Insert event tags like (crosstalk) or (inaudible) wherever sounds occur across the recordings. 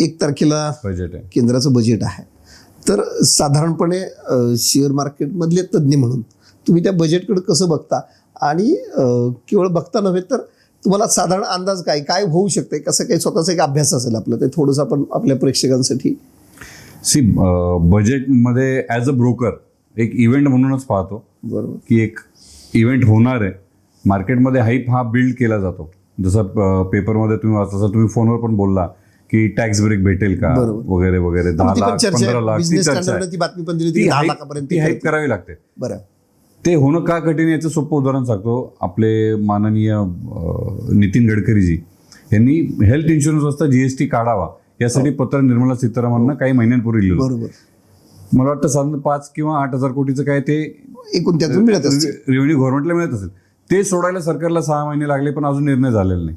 एक तारखेला बजेट आहे. केंद्राचं बजेट आहे. तर साधारणपणे शेअर मार्केटमधले तज्ज्ञ म्हणून तुम्ही त्या बजेटकडे कसं बघता? आणि केवळ बघता नव्हे तर तुम्हाला साधारण अंदाज काय? काय होऊ शकते कसं काही स्वतःचा एक अभ्यास असेल आपलं? ते थोडंसं आपण आपल्या प्रेक्षकांसाठी सी बजेटमध्ये ॲज अ ब्रोकर एक इव्हेंट म्हणूनच पाहतो. बरोबर. की एक इव्हेंट होणार आहे. मार्केटमध्ये हाईप हा बिल्ड केला जातो. जसं पेपरमध्ये तुम्ही वाचता तुम्ही फोनवर पण बोलला की टॅक्स ब्रेक भेटेल का. वगैरे वगैरे. दहा लाख पंधरा लाख ती बातमी पण दिली दहा लाखापर्यंत हाईप करावी लागते. बरं. ते होणं का कठीण याचं सोपं उदाहरण सांगतो. आपले माननीय नितीन गडकरीजी यांनी हेल्थ इन्शुरन्स असता जीएसटी काढावा. यासाठी पत्र निर्मला सीतारामननं काही महिन्यांपूर्वी लिहिलं बरोबर. मला वाटतं साधारण पाच किंवा आठ हजार कोटीचं काय ते एकूण त्यातून मिळत रेव्हेन्यू गव्हर्नमेंटला मिळत असेल. ते सोडायला सरकारला सहा महिने लागले पण अजून निर्णय झालेला नाही.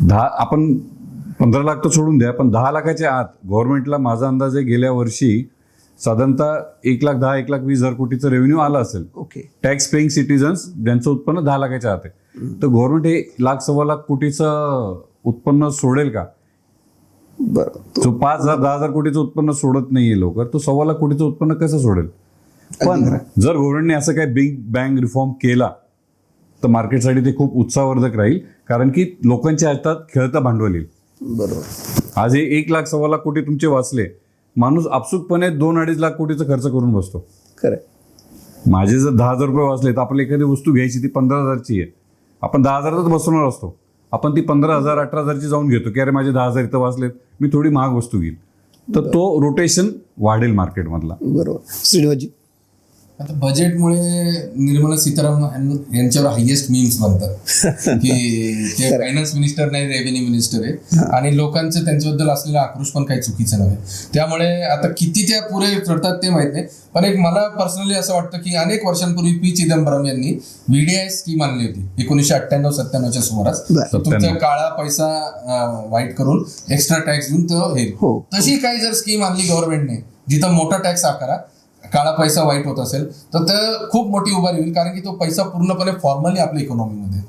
दहा आपण पंधरा लाख तर सोडून द्या पण दहा लाखाच्या आत गव्हर्नमेंटला माझा अंदाज आहे गेल्या वर्षी साधारणतः एक लाख दहा एक लाख वीस हजार कोटीचं रेव्हेन्यू आला असेल. ओके. टॅक्स पेईंग सिटीजन्स ज्यांचं उत्पन्न दहा लाखाच्या आत आहे. तर गव्हर्नमेंट हे लाख सव्वा लाख कोटीचं उत्पन्न सोडेल का? बरं. जो पाच हजार दहा हजार कोटीचं उत्पन्न सोडत नाहीये लवकर तो सव्वा लाख कोटीचं उत्पन्न कसं सोडेल? पण जर गव्हर्नमेंटने असं काही बिग बँग रिफॉर्म केला तर मार्केटसाठी ते खूप उत्साहवर्धक राहील कारण की लोकांच्या हातात खेळतं भांडवल येईल. बरोबर. आज हे एक लाख सव्वा लाख कोटी तुमचे वाचले. माणूस आपसुकपणे दोन अडीच लाख कोटीचा खर्च करून बसतो. खरं माझे जर दहा हजार रुपये वाचले तर आपल्याला एखादी वस्तू घ्यायची ती पंधरा हजारची आहे. आपण दहा हजारातच बसवणार असतो. आपण ती पंधरा हजार अठरा हजारची जाऊन घेतो की अरे माझे दहा हजार इथं वाचलेत मी थोडी महाग वस्तू घेईल. तर तो रोटेशन वाढेल मार्केटमधला बरोबर. श्रीनिवासजी आता बजेटमुळे निर्मला सीतारामन यांच्यावर हायएस्ट मीम्स बनतात. (laughs) की ते फायनान्स मिनिस्टर नाही रेव्हेन्यू मिनिस्टर आहे. आणि लोकांचं त्यांच्याबद्दल असलेला आक्रोश पण काही चुकीचं नव्हे. त्यामुळे आता किती त्या पुरे करतात ते माहीत नाही. पण एक मला पर्सनली असं वाटतं की अनेक वर्षांपूर्वी पी चिदंबरम यांनी व्हीडीआय स्कीम आणली होती. एकोणीसशे अठ्ठ्याण्णव सत्त्याण्णवच्या सुमारास. तर तुमचा काळा पैसा वाईट करून एक्स्ट्रा टॅक्स देऊन तो हे. हो. तशी काही जर स्कीम आणली गव्हर्नमेंटने जिथं मोठा टॅक्स आकारा काळा पैसा वाईट होत असेल तर ते खूप मोठी उभारी होईल कारण की तो पैसा पूर्णपणे फॉर्मली आपल्या इकॉनॉमीमध्ये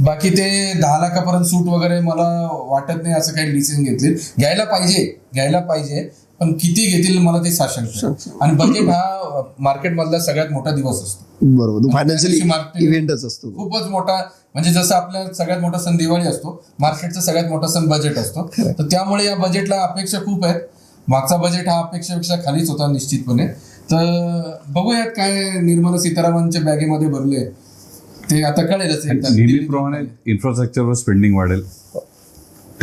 बाकी ते दहा लाखापर्यंत सूट वगैरे मला वाटत नाही असं काही डिसिजन घेतले घ्यायला पाहिजे घ्यायला पाहिजे पण किती घेतील मला ते साशंक. आणि बजेट हा मार्केटमधला सगळ्यात मोठा दिवस असतो. बरोबर तो फायनान्शियल इव्हेंटच असतो खूपच मोठा म्हणजे जसं आपल्या सगळ्यात मोठा सण दिवाळी असतो मार्केटचा सगळ्यात मोठा सण बजेट असतो. तर त्यामुळे या बजेटला अपेक्षा खूप आहेत. मागचा बजेट हा अपेक्षेपेक्षा खालीच होता निश्चितपणे. तर बघूयात काय निर्मला सीतारामनच्या बॅगेमध्ये भरले. ते आता कळेलच. नेहमीप्रमाणे इन्फ्रास्ट्रक्चरवर स्पेंडिंग वाढेल.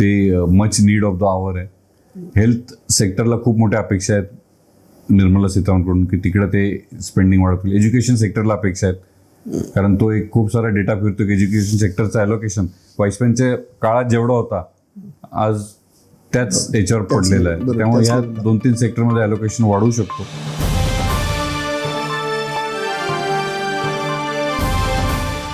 ते much need of the hour आहे. हेल्थ सेक्टरला खूप मोठ्या अपेक्षा आहेत. निर्मला सीतारामनकडून की तिकडे ते स्पेंडिंग वाढतील. एज्युकेशन सेक्टरला अपेक्षा आहेत. कारण तो एक खूप सारा डेटा फिरतो की एज्युकेशन सेक्टरचं ॲलोकेशन वाईसपॅनच्या काळात जेवढा होता आज त्याच याच्यावर पडलेलं आहे. त्यामुळे ह्या दोन तीन सेक्टरमध्ये ॲलोकेशन वाढवू शकतो.